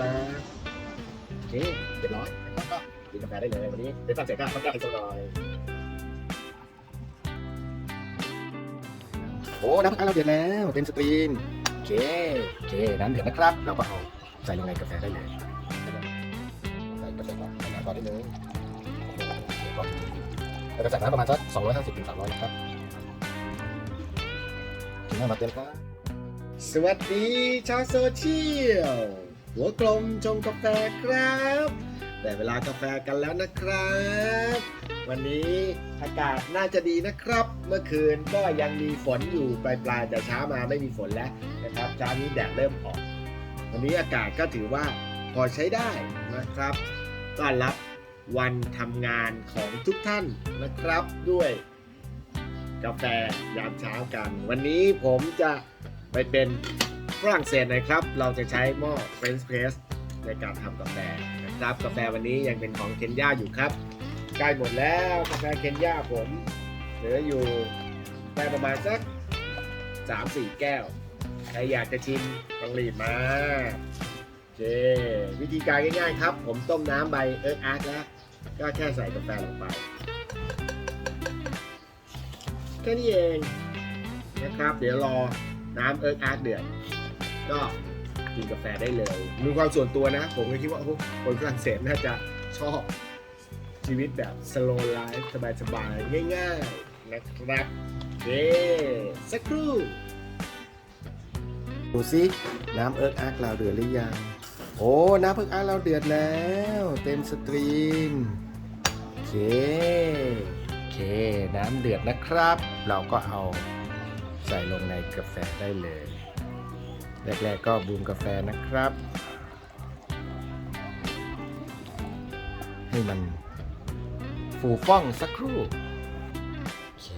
ป๊บโอเคเรียบร้อยนะครับก็กินกาแฟได้เลยวันนี้เป็นฝรั่งเศสก็ต้องการให้ตัวหน่อยโอ้น้ำพักเราเดือดแล้วเต็มสตรีมโอเคโอเคน้ำเดือดนะครับ เราก็เอาใส่ลงในกาแฟได้เลยใส่กาแฟก่อนใส่น้ำก่อนได้เลยโอ้เดี๋ยวก็แล้วก็ใส่น้ำประมาณสัก250ถึง300นะครับถึงน้ำมาเต็มครับสวัสดีชาวโซเชียล หัวกลมชงกาแฟครับ แต่เวลากาแฟกันแล้วนะครับ วันนี้อากาศน่าจะดีนะครับ เมื่อคืนก็ยังมีฝนอยู่ปลายๆแต่เช้ามาไม่มีฝนแล้วนะครับเช้านี้แดดเริ่มออก วันนี้อากาศก็ถือว่าพอใช้ได้นะครับต้อนรับวันทำงานของทุกท่านนะครับด้วยกาแฟยามเช้ากัน วันนี้ผมจะไปเป็น ฝรั่งเศสนะครับ เราจะใช้หม้อ French press ในการทำกาแฟนะครับ กาแฟวันนี้ยังเป็นของเคนยาอยู่ครับ ใกล้หมดแล้วกาแฟเคนยาผมเหลืออยู่ได้ประมาณสัก3-4 แก้ว ใครอยากจะชิมต้องรีบมาโอเค วิธีการง่ายๆครับ ผมต้มน้ำใบเอิร์กอาร์กแล้ว ก็แค่ใส่กาแฟลงไปแค่นี้เองนะครับ เดี๋ยวรอน้ำเอิร์กอาร์กเดือด ก็กินกาแฟได้เลยมีความส่วนตัวนะ ผมก็คิดว่าโอ้โหคนฝรั่งเศสน่าจะชอบชีวิตแบบ slow life สบายๆ ง่ายๆ นะครับเย้สักครู่ ดูสิน้ำเอิร์กอาร์กเราเดือดหรือยัง โอ้ น้ำเอิร์กอาร์กเราเดือดแล้ว เต็มสตรีมโอเคโอเค น้ำเดือดนะครับ เราก็เอาใส่ลงในกาแฟได้เลย แรกๆก็บูมกาแฟนะครับ ให้มันฟูฟ่องสักครู่โอเค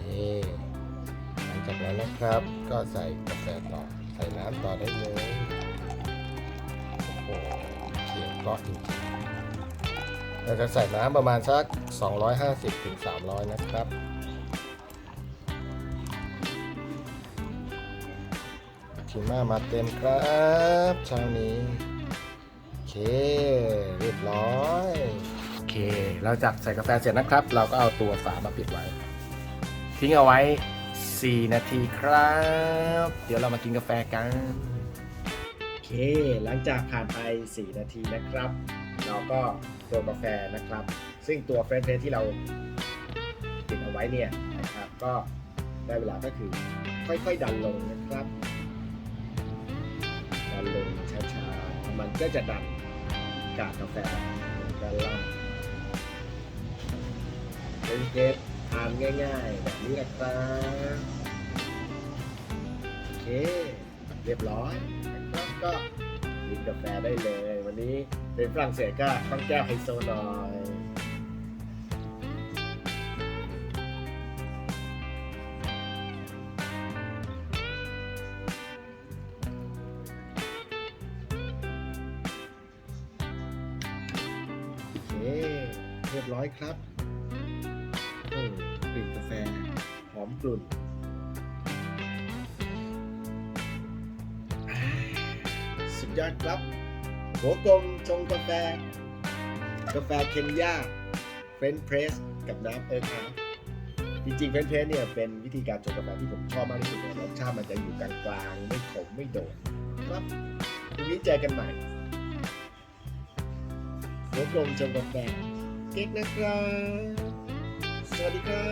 หลังจากนั้นนะครับ ก็ใส่กาแฟต่อ ใส่น้ำต่อได้เลยโอ้โหเขียวก็จริงเราจะใส่น้ำประมาณสัก 250ถึง300 นะครับ ทีม่ามาเต็มครับเช้านี้โอเคเรียบร้อยโอเค เราจัดใส่กาแฟเสร็จนะครับ เราก็เอาตัวฝามาปิดไว้ ทิ้งเอาไว้ 4 นาทีครับ เดี๋ยวเรามากินกาแฟกันโอเค หลังจากผ่านไป 4 นาทีนะครับ เราก็ตัวกาแฟนะครับ ซึ่งตัวเฟรนช์เพรสที่เราติดเอาไว้เนี่ยนะครับก็ได้เวลาก็คือค่อยๆดันลงนะครับ ลงช้าๆ มันก็จะดันกากกาแฟด้านล่างเป็นเพชรทานง่ายๆ แบบนี้นะครับโอเค เรียบร้อยนะครับก็กินกาแฟได้เลย วันนี้เป็นฝรั่งเศสก็ต้องแก้วไฮโซหน่อย เรียบร้อยครับโอ้กลิ่นกาแฟหอมกลุ่นสุดยอดครับ หัวกลมชงกาแฟ กาแฟเคนยาเฟรนช์เพรส กับน้ำเอิร์ธอาร์จริงๆเฟรนช์เพรสเนี่ยเป็นวิธีการชงกาแฟที่ผมชอบมากที่สุดเลยรสชาติมันจะอยู่กลางๆ ไม่ขมไม่โดดครับวันนี้เจอกันใหม่หัวกลมชงกาแฟ เก๊กนะครับ สวัสดีครับ